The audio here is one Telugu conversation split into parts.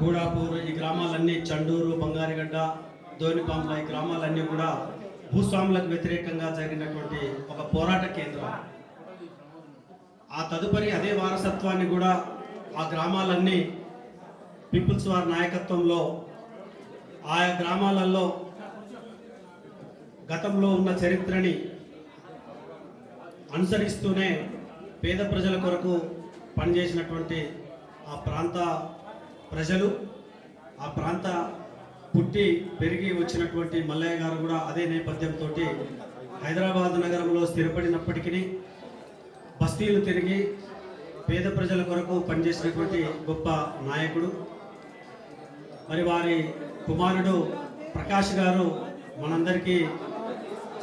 గూడాపూర్ ఈ గ్రామాలన్నీ చండూరు బంగారిగడ్డ దోనిపాంప ఈ గ్రామాలన్నీ కూడా భూస్వాములకు వ్యతిరేకంగా జరిగినటువంటి ఒక పోరాట కేంద్రం. ఆ తదుపరి అదే వారసత్వాన్ని కూడా ఆ గ్రామాలన్నీ పీపుల్స్ వారి నాయకత్వంలో ఆయా గ్రామాలలో గతంలో ఉన్న చరిత్రని అనుసరిస్తూనే పేద ప్రజల కొరకు పనిచేసినటువంటి ఆ ప్రాంత ప్రజలు ఆ ప్రాంత పుట్టి పెరిగి వచ్చినటువంటి మల్లయ్య గారు కూడా అదే నేపథ్యంతో హైదరాబాద్ నగరంలో స్థిరపడినప్పటికీ బస్తీలు తిరిగి పేద ప్రజల కొరకు పనిచేసినటువంటి గొప్ప నాయకుడు. మరి వారి కుమారుడు ప్రకాష్ గారు మనందరికీ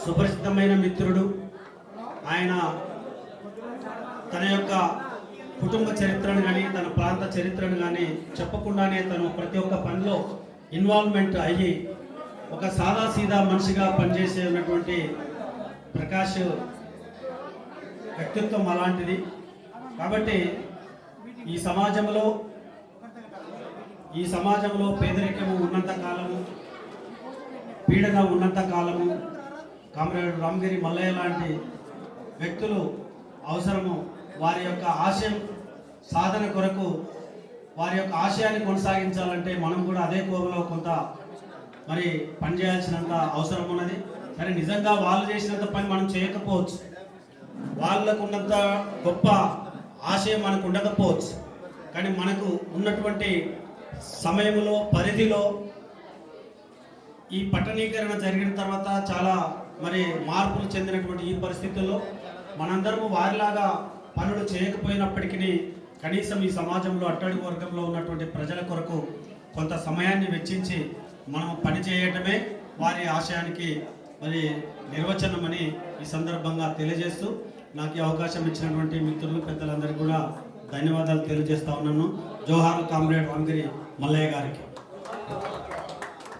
సుపరిచితమైన మిత్రుడు. ఆయన తన యొక్క కుటుంబ చరిత్రను కానీ తన ప్రాంత చరిత్రను కానీ చెప్పకుండానే తను ప్రతి ఒక్క పనిలో ఇన్వాల్వ్మెంట్ అయ్యి ఒక సాదా సీదా మనిషిగా పనిచేసే ఉన్నటువంటి ప్రకాష్ వ్యక్తిత్వం అలాంటిది. కాబట్టి ఈ సమాజంలో ఈ సమాజంలో పేదరికము ఉన్నంత కాలము పీడన ఉన్నంత కాలము కామ్రేడ్ రామగిరి మల్లయ్య లాంటి వ్యక్తులు అవసరము వారి యొక్క ఆశయం సాధన కొరకు వారి యొక్క ఆశయాన్ని కొనసాగించాలంటే మనం కూడా అదే కోవలో కొంత మరి పనిచేయాల్సినంత అవసరం ఉన్నది. సరే నిజంగా వాళ్ళు చేసినంత పని మనం చేయకపోవచ్చు. వాళ్ళకు ఉన్నంత గొప్ప ఆశయం మనకు ఉండకపోవచ్చు. కానీ మనకు ఉన్నటువంటి సమయంలో పరిధిలో ఈ పట్టణీకరణ జరిగిన తర్వాత చాలా మరి మార్పులు చెందినటువంటి ఈ పరిస్థితుల్లో మనందరము వారిలాగా పనులు చేయకపోయినప్పటికీ కనీసం ఈ సమాజంలో అట్టడుగు వర్గంలో ఉన్నటువంటి ప్రజల కొరకు కొంత సమయాన్ని వెచ్చించి మనం పని చేయటమే వారి ఆశయానికి మరి నిర్వచనమని ఈ సందర్భంగా తెలియజేస్తూ నాకు ఈ అవకాశం ఇచ్చినటువంటి మిత్రులు పెద్దలందరికీ కూడా ధన్యవాదాలు తెలియజేస్తా ఉన్నాను. జోహార్ కామ్రేడ్ వంగిరి మల్లయ్య గారికి.